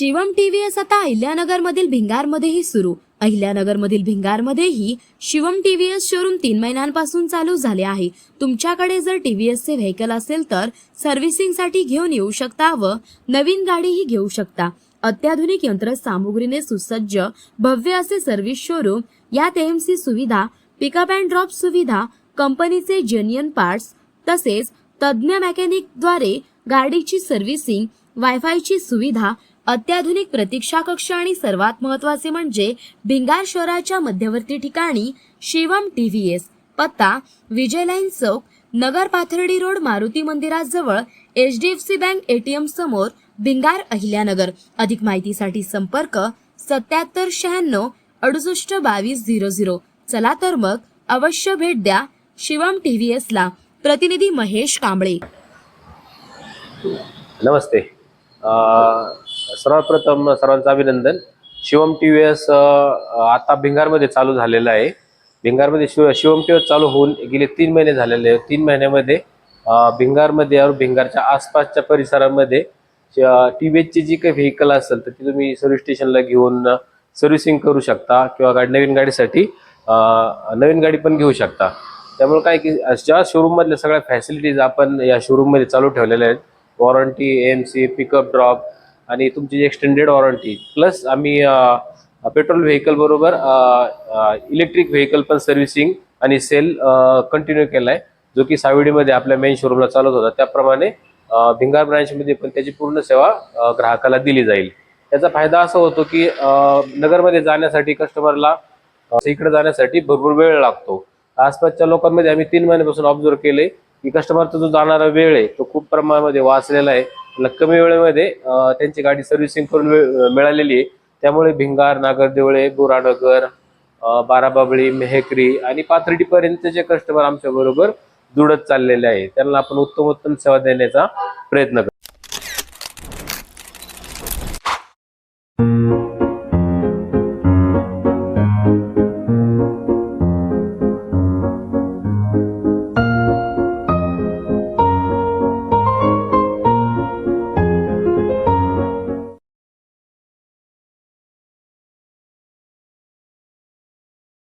Shivam TVS आता अहिल्यानगरमधील भिंगारमध्येही सुरू. अहिल्यानगरमधील भिंगारमध्येही शिवम टीव्हीएस शोरूम तीन महिन्यांपासून चालू झाले आहे. तुमच्याकडे जर टीव्हीएसचे व्हेकल असेल तर सर्व्हिसिंगसाठी घेऊन येऊ शकता व नवीन गाडीही घेऊ शकता. अत्याधुनिक यंत्रसामुग्रीने सुसज्ज भव्य असे सर्व्हिस शोरूम यात एमसी सुविधा पिकअप अँड ड्रॉप सुविधा कंपनीचे जेन्युअन पार्ट्स तसेच तज्ज्ञ मेकॅनिकद्वारे गाडीची सर्व्हिसिंग वायफायची सुविधा अत्याधुनिक प्रतीक्षा कक्ष आणि सर्वात महत्त्वाचे म्हणजे भिंगार शहराच्या मध्यवर्ती ठिकाणी शिवम टीव्हीएस पत्ता विजय लाईन चौक नगर पाथर्डी रोड मारुती मंदिराजवळ H D F C bank ATM समोर भिंगार अहिल्यानगर. अधिक माहितीसाठी संपर्क सत्याहत्तर शहाण्णव अडुसष्ट बावीस झिरो झिरो. चला तर मग अवश्य भेट द्या शिवम टीव्हीएस ला. प्रतिनिधी महेश कांबळे. नमस्ते. सर्वप्रथम सर्वांचं अभिनंदन. शिवम टी व्ही एस आता भिंगारमध्ये चालू झालेलं आहे. भिंगारमध्ये Shiv Shivam T V S चालू होऊन गेले तीन महिने झालेले आहे तीन महिन्यामध्ये भिंगारमध्ये और भिंगारच्या आसपासच्या परिसरामध्ये टी व्ही एसची जी काही व्हेकल असेल तर ती तुम्ही सर्व्हिस स्टेशनला घेऊन सर्व्हिसिंग करू शकता किंवा गाडी नवीन गाडीसाठी नवीन गाडी पण घेऊ शकता. त्यामुळे काय की ज्या शोरूममधल्या सगळ्या फॅसिलिटीज आपण या शोरूममध्ये चालू ठेवलेल्या आहेत warranty M C pickup drop आणि तुमची एक्सटेंडेड वॉरंटी प्लस आम्ही पेट्रोल व्हेकल बरोबर इलेक्ट्रिक व्हेकल पण सर्व्हिसिंग आणि सेल कंटिन्यू केला आहे जो की सावडीमध्ये आपल्या मेन शोरूमला चालत होता. त्याप्रमाणे भिंगार ब्रांचमध्ये पण त्याची पूर्ण सेवा ग्राहकाला दिली जाईल. त्याचा फायदा असा होतो की नगरमध्ये जाण्यासाठी कस्टमरला इकडे जाण्यासाठी भरपूर वेळ लागतो. आसपासच्या लोकांमध्ये आम्ही तीन महिन्यापासून ऑब्झर्व केले की कस्टमरचा जो जाणारा वेळ आहे तो खूप प्रमाणामध्ये वाचलेला आहे. कमी वेळेमध्ये त्यांची गाडी सर्व्हिसिंग करून मिळालेली आहे. त्यामुळे भिंगार नागरदेवळे बोरानगर बाराबाबळी मेहकरी आणि पाथर्डीपर्यंतचे कस्टमर आमच्या बरोबर जुळत चाललेले आहे त्यांना आपण उत्तम उत्तम सेवा देण्याचा प्रयत्न करतो.